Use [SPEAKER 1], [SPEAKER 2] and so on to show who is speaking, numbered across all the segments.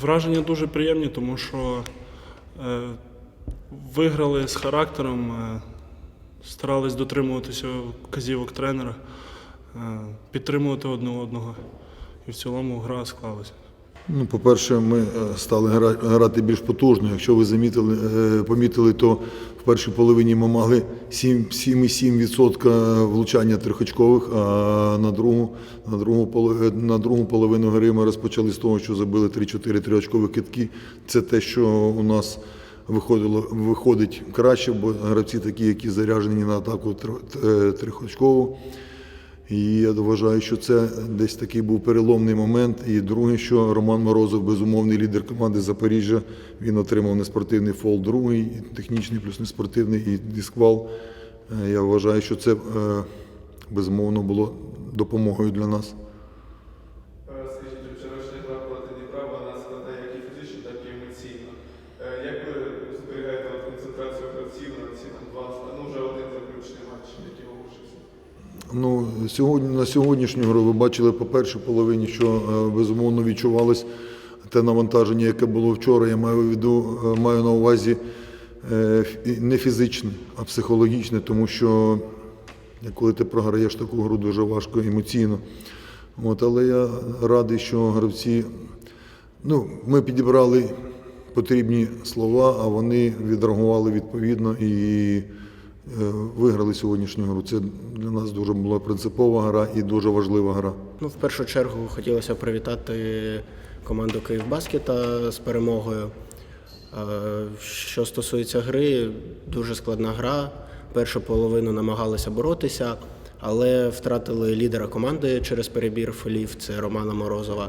[SPEAKER 1] Враження дуже приємні, тому що е, виграли з характером, е, старались дотримуватися вказівок тренера, е, підтримувати одне одного. І в цілому гра склалася.
[SPEAKER 2] Ну, по-перше, ми е, стали грати більш потужно. Якщо ви замітили, е, помітили, то в першій половині ми мали 7 7,7% влучання трьохочкових, а на другу, на, другу, поло- на другу половину гри ми розпочали з того, що забили 3-4 трьохочкові китки. Це те, що у нас виходило, виходить краще, бо гравці такі, які заряджені на атаку тр- е, трьохочкову. І я вважаю, що це десь такий був переломний момент. І друге, що Роман Морозов, безумовний лідер команди Запоріжжя, він отримав неспортивний фол другий, технічний плюс неспортивний і дисквал. Е, Я вважаю, що це е, безумовно було допомогою для нас.
[SPEAKER 3] Е, Скажіть, вчорашня гра проти Дніпра, вона складає як і фізично, так і емоційно. Е, Як ви зберігаєте от концентрацію гравців на ці там два, ну вже один заключний матч, який оголошився?
[SPEAKER 2] Ну, сьогодні, на сьогоднішню гру ви бачили по першій половині, що е, безумовно відчувалось те навантаження, яке було вчора. Я маю, в е, маю на увазі е, не фізичне, а психологічне, тому що коли ти програєш таку гру, дуже важко емоційно. От, але я радий, що гравці, ну, ми підібрали потрібні слова, а вони відреагували відповідно і виграли сьогоднішню гру. Це для нас дуже була принципова гра і дуже важлива гра.
[SPEAKER 4] Ну, в першу чергу хотілося привітати команду Київбаскета з перемогою. Е, Що стосується гри, дуже складна гра. Першу половину намагалися боротися, але втратили лідера команди через перебір фолів, це Романа Морозова.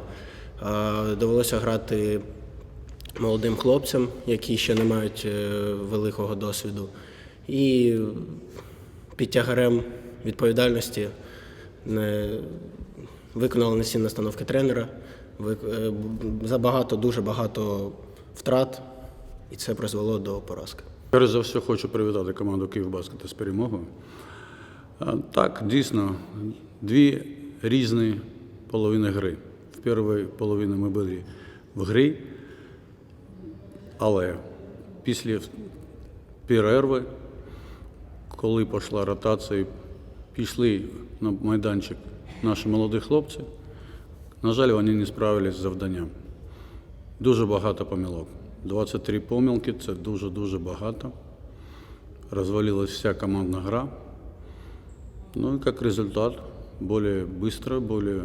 [SPEAKER 4] Е, Довелося грати молодим хлопцям, які ще не мають е, великого досвіду. І під тягарем відповідальності не виконали не всі настановки тренера. е, Забагато, дуже багато втрат, і це призвело до поразки.
[SPEAKER 5] Перш за все, хочу привітати команду Київбаскета з перемогою. Так, дійсно, дві різні половини гри. В першій половині ми були в грі, але після перерви, коли пішла ротація, пішли на майданчик наші молоді хлопці, на жаль, вони не справились з завданням. Дуже багато помилок. 23 помилки це дуже-дуже багато. Розвалилась вся командна гра. Ну и как результат, более быстрая, более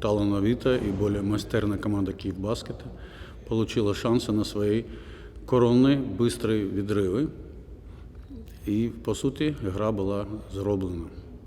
[SPEAKER 5] талановитая и более мастерная команда Киевбаскета получила шансы на свои коронные быстрые відриви. І, по суті, гра була зроблена.